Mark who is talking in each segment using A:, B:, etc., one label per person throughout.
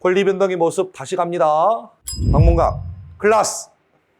A: 권리 변동의 모습 다시 갑니다. 방문각 클라스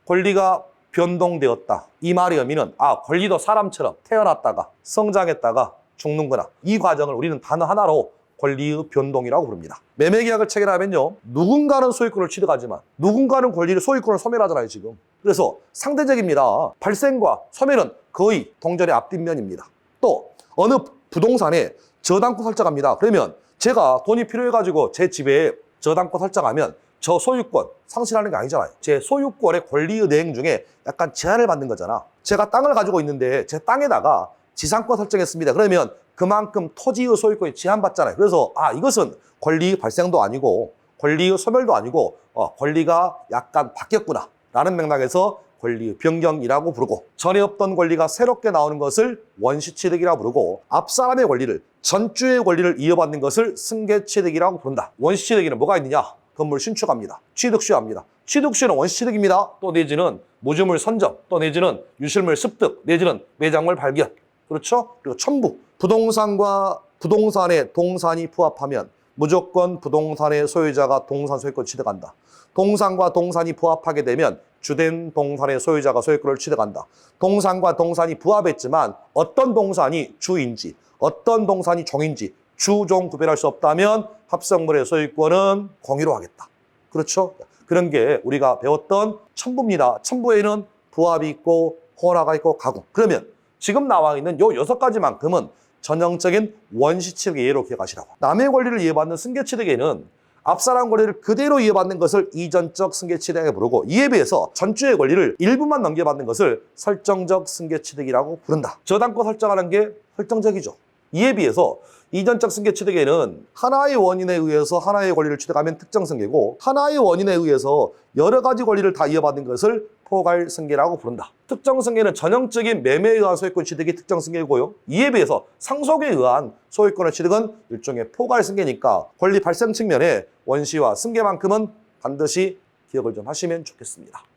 A: 권리가 변동되었다. 이 말의 의미는 아 권리도 사람처럼 태어났다가 성장했다가 죽는구나. 이 과정을 우리는 단어 하나로 권리의 변동이라고 부릅니다. 매매계약을 체결하면요. 누군가는 소유권을 취득하지만 누군가는 권리를 소유권을 소멸하잖아요 지금. 그래서 상대적입니다. 발생과 소멸은 거의 동전의 앞뒷면입니다. 또 어느 부동산에 저당권 설정합니다. 그러면 제가 돈이 필요해가지고 제 집에 저당권 설정하면 저 소유권 상실하는 게 아니잖아요. 제 소유권의 권리의 내용 중에 약간 제한을 받는 거잖아. 제가 땅을 가지고 있는데 제 땅에다가 지상권 설정했습니다. 그러면 그만큼 토지의 소유권이 제한받잖아요. 그래서 아 이것은 권리 발생도 아니고 권리의 소멸도 아니고 어, 권리가 약간 바뀌었구나 라는 맥락에서 권리 변경이라고 부르고 전에 없던 권리가 새롭게 나오는 것을 원시취득이라고 부르고 앞사람의 권리를 전주의 권리를 이어받는 것을 승계취득이라고 부른다. 원시취득에는 뭐가 있느냐? 건물 신축합니다. 취득시효합니다. 취득시효는 원시취득입니다. 또 내지는 무주물 선점, 또 내지는 유실물 습득, 내지는 매장물 발견. 그렇죠? 그리고 첨부. 부동산과 부동산의 동산이 부합하면 무조건 부동산의 소유자가 동산 소유권 취득한다. 동산과 동산이 부합하게 되면 주된 동산의 소유자가 소유권을 취득한다. 동산과 동산이 부합했지만 어떤 동산이 주인지 어떤 동산이 종인지 주종 구별할 수 없다면 합성물의 소유권은 공유로 하겠다. 그렇죠? 그런 게 우리가 배웠던 첨부입니다. 첨부에는 부합이 있고 호화가 있고 가공. 그러면 지금 나와 있는 요 여섯 가지만큼은 전형적인 원시취득의 예로 기억하시라고. 남의 권리를 이해받는 승계취득에는 앞사람 권리를 그대로 이해받는 것을 이전적 승계취득에 부르고 이에 비해서 전주의 권리를 일부만 넘겨받는 것을 설정적 승계취득이라고 부른다. 저당권 설정하는 게 설정적이죠. 이에 비해서 이전적 승계 취득에는 하나의 원인에 의해서 하나의 권리를 취득하면 특정 승계고 하나의 원인에 의해서 여러 가지 권리를 다 이어받는 것을 포괄 승계라고 부른다. 특정 승계는 전형적인 매매에 의한 소유권 취득이 특정 승계고요. 이에 비해서 상속에 의한 소유권의 취득은 일종의 포괄 승계니까 권리 발생 측면에 원시와 승계만큼은 반드시 기억을 좀 하시면 좋겠습니다.